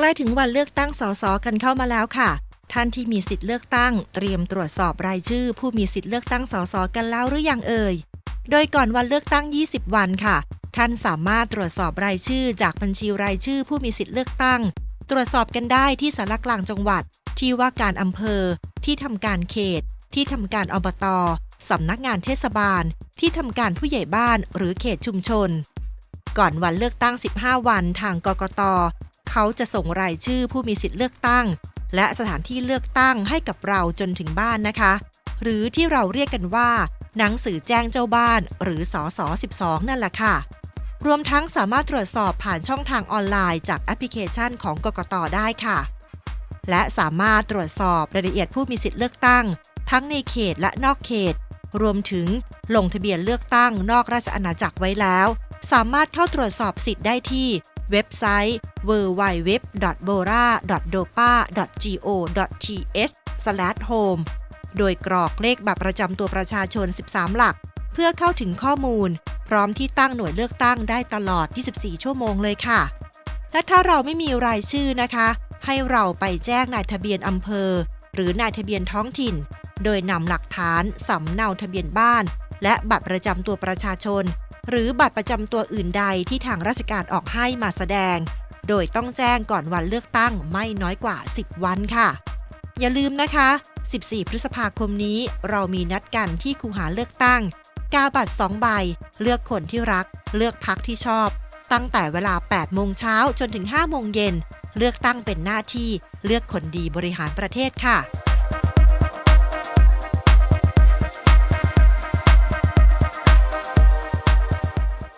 ใกล้ถึงวันเลือกตั้งสสกันเข้ามาแล้วค่ะ ท่านที่มีสิทธิ์เลือกตั้ง เตรียมตรวจสอบรายชื่อ ผู้มีสิทธิ์เลือกตั้งสสกันแล้วหรือยังเอ่ย โดยก่อนวันเลือกตั้ง 20 วันค่ะ ท่านสามารถตรวจสอบรายชื่อ จากบัญชีรายชื่อ ผู้มีสิทธิ์เลือกตั้ง ตรวจสอบกันได้ที่สารกลางจังหวัด ที่ว่าการอำเภอ ที่ทำการเขต ที่ทำการอบตสำนักงานเทศบาล ที่ทำการผู้ใหญ่บ้านหรือเขตชุมชน ก่อนวันเลือกตั้ง 15 วัน ทางกกต เขาจะส่งรายชื่อผู้มีสิทธิ์เลือกตั้ง และสถานที่เลือกตั้งให้กับเราจนถึงบ้านนะคะ หรือที่เราเรียกกันว่า หนังสือแจ้งเจ้าบ้าน หรือสอสอ12 นั่นแหละค่ะ รวมทั้งสามารถตรวจสอบผ่านช่องทางออนไลน์จากแอปพลิเคชันของกกตได้ค่ะ และสามารถตรวจสอบรายละเอียดผู้มีสิทธิ์เลือกตั้ง ทั้งในเขตและนอกเขต รวมถึงลงทะเบียนเลือกตั้งนอกราชอาณาจักรไว้แล้ว สามารถเข้าตรวจสอบสิทธิ์ได้ที่ เว็บไซต์ www.bora.dopa.go.th/home โดยกรอกเลขบัตรประจำตัวประชาชน 13 หลัก เพื่อเข้าถึงข้อมูล พร้อมที่ตั้งหน่วยเลือกตั้งได้ตลอด 24 ชั่วโมงเลยค่ะ และถ้าเราไม่มีรายชื่อนะคะ ให้เราไปแจ้งนายทะเบียนอำเภอ หรือนายทะเบียนท้องถิ่น โดยนำหลักฐานสำเนาทะเบียนบ้าน และบัตรประจำตัวประชาชน หรือบัตรประจำตัวอื่นใดที่ทางราชการออกให้มาแสดง โดยต้องแจ้งก่อนวันเลือกตั้งไม่น้อยกว่า 10 วันค่ะ อย่าลืมนะคะ 14 พฤษภาคมนี้เรามีนัดกันที่คูหาเลือกตั้ง กาบัตร2ใบ เลือกคนที่รัก เลือกพักที่ชอบ ตั้งแต่เวลา 8 โมงเช้าจนถึง 5 โมงเย็น เลือกตั้งเป็นหน้าที่ เลือกคนดีบริหารประเทศค่ะ